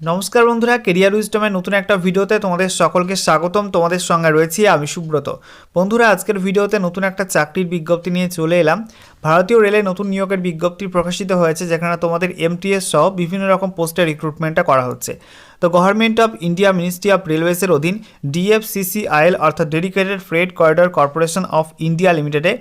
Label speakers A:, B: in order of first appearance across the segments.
A: নমস্কার বন্ধুরা কেরিয়ার উইস্টমের নতুন একটা ভিডিওতে তোমাদের সকলকে স্বাগতম। তোমাদের সঙ্গে রয়েছি আমি সুব্রত। বন্ধুরা, আজকের ভিডিওতে নতুন একটা চাকরির বিজ্ঞপ্তি নিয়ে চলে এলাম। ভারতীয় রেলে নতুন নিয়োগের বিজ্ঞপ্তি প্রকাশিত হয়েছে, যেখানে তোমাদের এমটিএস সহ বিভিন্ন রকম পোস্টে রিক্রুটমেন্টটা করা হচ্ছে। তো government of India ministry of রেলওয়েজের অধীন ডিএফসিসিআইএল অর্থাৎ dedicated freight corridor corporation of India লিমিটেডে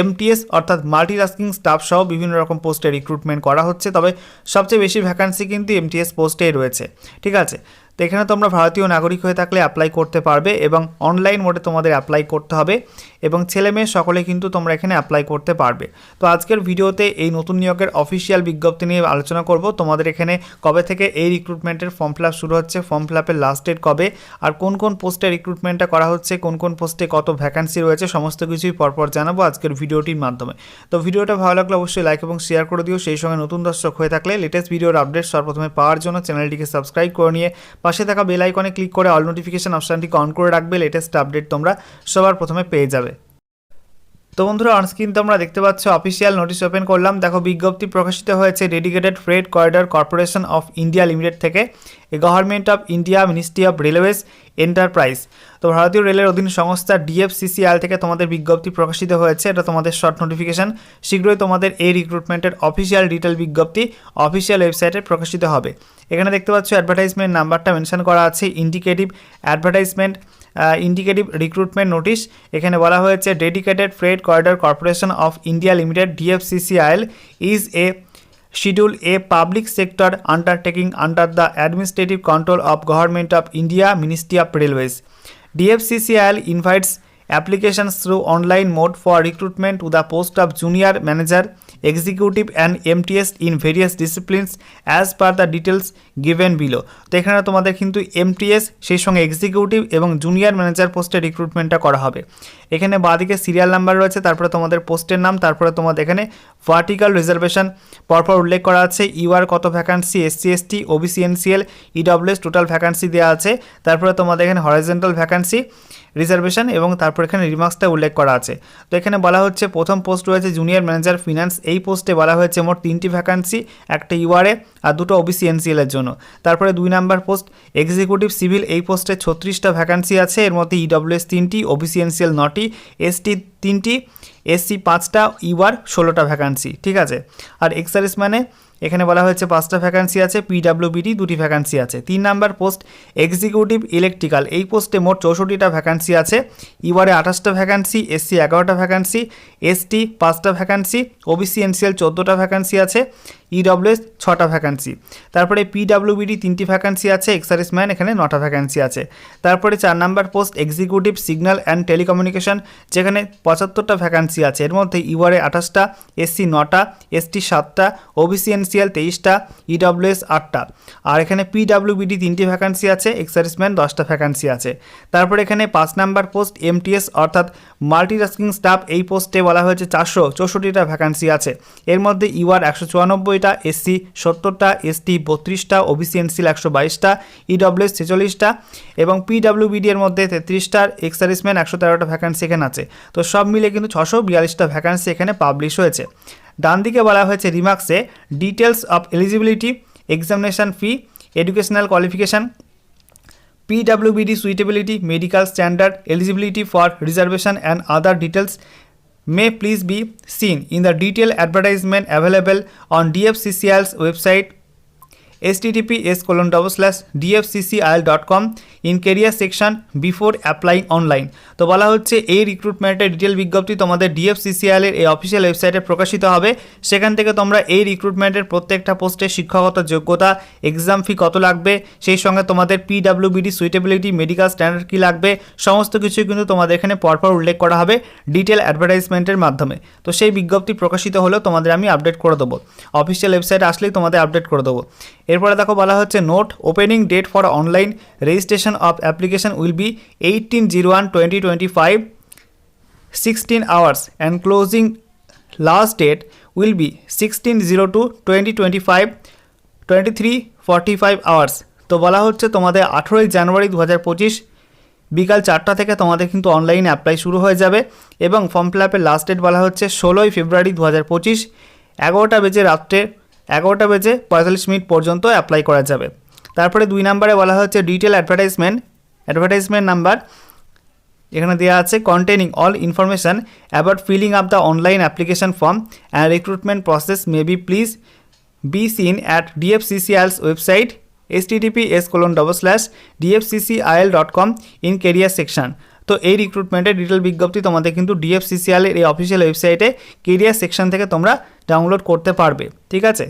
A: এমটিএস অর্থাৎ মাল্টিটাস্কিং স্টাফ সহ বিভিন্ন রকম পোস্টে রিক্রুটমেন্ট করা হচ্ছে, তবে সবচেয়ে বেশি ভ্যাকান্সি কিন্তু এমটিএস পোস্টেই রয়েছে। ঠিক আছে? তো এখানে তোমরা ভারতীয় নাগরিক হয়ে থাকলে অ্যাপ্লাই করতে পারবে এবং অনলাইন মোডে তোমাদের অ্যাপ্লাই করতে হবে এবং ছেলে মেয়ে সকলে কিন্তু তোমরা এখানে অ্যাপ্লাই করতে পারবে। তো আজকের ভিডিওতে এই নতুন নিয়োগের অফিসিয়াল বিজ্ঞপ্তি নিয়ে আলোচনা করব। তোমাদের এখানে কবে থেকে এই রিক্রুটমেন্টের ফর্ম ফিল শুরু হচ্ছে ফর্ম ফিল আপের লাস্ট ডেট কবে, আর কোন কোন পোস্টে রিক্রুটমেন্টটা করা হচ্ছে, কোন কোন পোস্টে কত ভ্যাকান্সি রয়েছে, সমস্ত কিছুই পরপর জানাব আজকের ভিডিওটির মাধ্যমে। তো ভিডিওটা ভালো লাগলে অবশ্যই লাইক এবং শেয়ার করে দিও। সেই সঙ্গে নতুন দর্শক হয়ে থাকলে লেটেস্ট ভিডিওর আপডেট সর্বপ্রথমে পাওয়ার জন্য চ্যানেলটিকে সাবস্ক্রাইব করে নিয়ে পাশে থাকা বেল আইকনে ক্লিক করে অল নোটিফিকেশান অপশানটিকে অন করে রাখবে লেটেস্ট আপডেট তোমরা সবার প্রথমে পেয়ে যাবে। তো বন্ধুরা অনস্ক্রিন তোমরা দেখতে পাচ্ছ অফিসিয়াল নোটিশ ওপেন করলাম। দেখো, বিজ্ঞপ্তি প্রকাশিত হয়েছে dedicated freight corridor corporation of India limited থেকে। Government of India ministry of railways enterprise তো ভারতীয় রেলের অধীন সংস্থা ডিএফসিসিআল থেকে তোমাদের বিজ্ঞপ্তি প্রকাশিত হয়েছে। এটা তোমাদের শর্ট নোটিফিকেশন শীঘ্রই তোমাদের এই রিক্রুটমেন্টের অফিসিয়াল ডিটেল বিজ্ঞপ্তি অফিসিয়াল ওয়েবসাইটে প্রকাশিত হবে। এখানে দেখতে পাচ্ছ অ্যাডভার্টাইজমেন্ট নাম্বারটা মেনশন করা আছে। Indicative advertisement indicative recruitment notice এখানে বলা হয়েছে dedicated freight corridor corporation of India limited DFCCIL is a schedule A public sector undertaking under the administrative control of government of India ministry of railways DFCCIL invites applications through online mode for recruitment to the post of junior manager, executive and mts in various disciplines as per the details given below. তো এখানে তোমাদের কিন্তু MTS সেই সঙ্গে executive এবং junior manager পোস্টে রিক্রুটমেন্টটা করা হবে। এখানে বাঁদিকে সিরিয়াল নাম্বার রয়েছে, তারপরে তোমাদের পোস্টের নাম, তারপরে তোমাদের এখানে ভার্টিক্যাল রিজার্ভেশন পরপর উল্লেখ করা আছে ইউআর কত vacancy SC ST OBC NCL EWS total vacancy দেওয়া আছে, তারপরে তোমাদের এখানে হরাইজেন্টাল ভ্যাকান্সি রিজার্ভেশন এবং তারপর এখানে রিমার্কসটা উল্লেখ করা আছে। তো এখানে বলা হচ্ছে, প্রথম পোস্ট রয়েছে জুনিয়র ম্যানেজার ফিনান্স। এই পোস্টে বলা হয়েছে, মোট তিনটি ভ্যাকান্সি, একটা ইউআরএ আর দুটো ওবিসি এনসিএল এর জন্য। তারপরে দুই নাম্বার পোস্ট, এক্সিকিউটিভ সিভিল, এই পোস্টে ছত্রিশটা ভ্যাকান্সি আছে। এর মধ্যে ইডব্লিউএস তিনটি ওবিসি এনসিএল নটি, এসটি তিনটি, এসসি পাঁচটা, ইউআর ষোলোটা ভ্যাকান্সি, ঠিক আছে? আর এক্সারিস মানে এখানে বলা হয়েছে পাঁচটা ভ্যাকান্সি আছে পিডাব্লিউবিডি দুটি ভ্যাকান্সি আছে। তিন নাম্বার পোস্ট এক্সিকিউটিভ ইলেকট্রিক্যাল এই পোস্টে মোট চৌষট্টিটা ভ্যাকান্সি আছে। ইউআরে আঠাশটা ভ্যাকান্সি এসসি এগারোটা ভ্যাকান্সি এসটি পাঁচটা ভ্যাকান্সি ওবিসি এনসিএল চোদ্দোটা ভ্যাকান্সি আছে। ইডব্লিউএস ছটা ভ্যাকান্সি তারপরে পিডাব্লিউবিডি তিনটি ভ্যাকান্সি আছে এক্সারিসম্যান এখানে নটা ভ্যাকান্সি আছে। তারপরে চার number post executive signal and telecommunication যেখানে পঁচাত্তরটা ভ্যাকান্সি আছে। এর মধ্যে ইউআরএ আঠাশটা এসসি নটা এসটি সাতটা ওবিসি এনসিএল তেইশটা ইডব্লিউএস আটটা। আর এখানে পিডাব্লিউবিডি তিনটি ভ্যাকান্সি আছে এক্সারিসম্যান দশটা ভ্যাকান্সি আছে। তারপরে এখানে পাঁচ নাম্বার পোস্ট এমটিএস অর্থাৎ মাল্টিটাস্কিং স্টাফ এই পোস্টে বলা হয়েছে চারশো চৌষট্টিটা ভ্যাকান্সি আছে। এর মধ্যে ইউআর একশো চুরানব্বইটা এসসি সত্তরটা, এসটি বত্রিশটা, ওবিসি এনসিল একশো বাইশটা, ইডব্লিউএস ছেচল্লিশটা এবং পিডাব্লিউবিডি এর মধ্যে তেত্রিশটার এক্সারিসম্যান একশো তেরোটা ভ্যাকান্সি এখানে আছে। তো সব মিলে কিন্তু ছশো বিয়াল্লিশটা ভ্যাকান্সি এখানে পাবলিশ হয়েছে। ডান দিকে বলা হয়েছে রিমার্কসে details of eligibility examination fee educational qualification PWBD suitability medical standard eligibility for reservation and other details may please be seen in the detailed advertisement available on DFCCIL's website https colon double slash dfccil.com in career section before applying online. তো বলা হচ্ছে এই রিক্রুটমেন্টের detail বিজ্ঞপ্তি তোমাদের ডিএফসিসিআল এর এই official ওয়েবসাইটে প্রকাশিত হবে। সেখান থেকে তোমরা এই রিক্রুটমেন্টের প্রত্যেকটা পোস্টে শিক্ষাগত যোগ্যতা এক্সাম ফি কত লাগবে, সেই সঙ্গে তোমাদের পিডাব্লিউবিডি সুইটেবিলিটি মেডিকেল স্ট্যান্ডার্ড কী লাগবে, সমস্ত কিছুই কিন্তু তোমাদের এখানে পরপর উল্লেখ করা হবে ডিটেল অ্যাডভার্টাইজমেন্টের মাধ্যমে। তো সেই বিজ্ঞপ্তি প্রকাশিত হলেও তোমাদের আমি আপডেট করে দেবো। অফিসিয়াল ওয়েবসাইটে আসলেই তোমাদের আপডেট করে দেবো। এরপরে দেখো বলা হচ্ছে note opening date for online registration of application will be eighteen zero one twenty twenty five, sixteen hours and closing last date will be sixteen zero two twenty twenty five, twenty three forty five hours. তো বলা হচ্ছে তোমাদের আঠেরোই জানুয়ারি দু হাজার পঁচিশ বিকাল চারটা থেকে তোমাদের কিন্তু অনলাইনে অ্যাপ্লাই শুরু হয়ে যাবে এবং ফর্ম ফিল আপের লাস্ট ডেট বলা হচ্ছে ষোলোই ফেব্রুয়ারি দু হাজার পঁচিশ, এগারোটা বেজে রাত্রে এগারোটা বেজে পঁয়তাল্লিশ মিনিট পর্যন্ত অ্যাপ্লাই করা যাবে। তারপরে দুই নাম্বারে বলা হচ্ছে ডিটেল অ্যাডভার্টাইজমেন্ট অ্যাডভার্টাইজমেন্ট নাম্বার এখানে দেওয়া আছে containing all information about filling up the online application form and recruitment process may be please be seen at DFCCIL's website s s colon double slash DFCCIL dot com in career section তো এই রিক্রুটমেন্টের detail বিজ্ঞপ্তি তোমাদের কিন্তু ডিএফসিসিআলের এই official ওয়েবসাইটে career section থেকে তোমরা ডাউনলোড করতে পারবে, ঠিক আছে?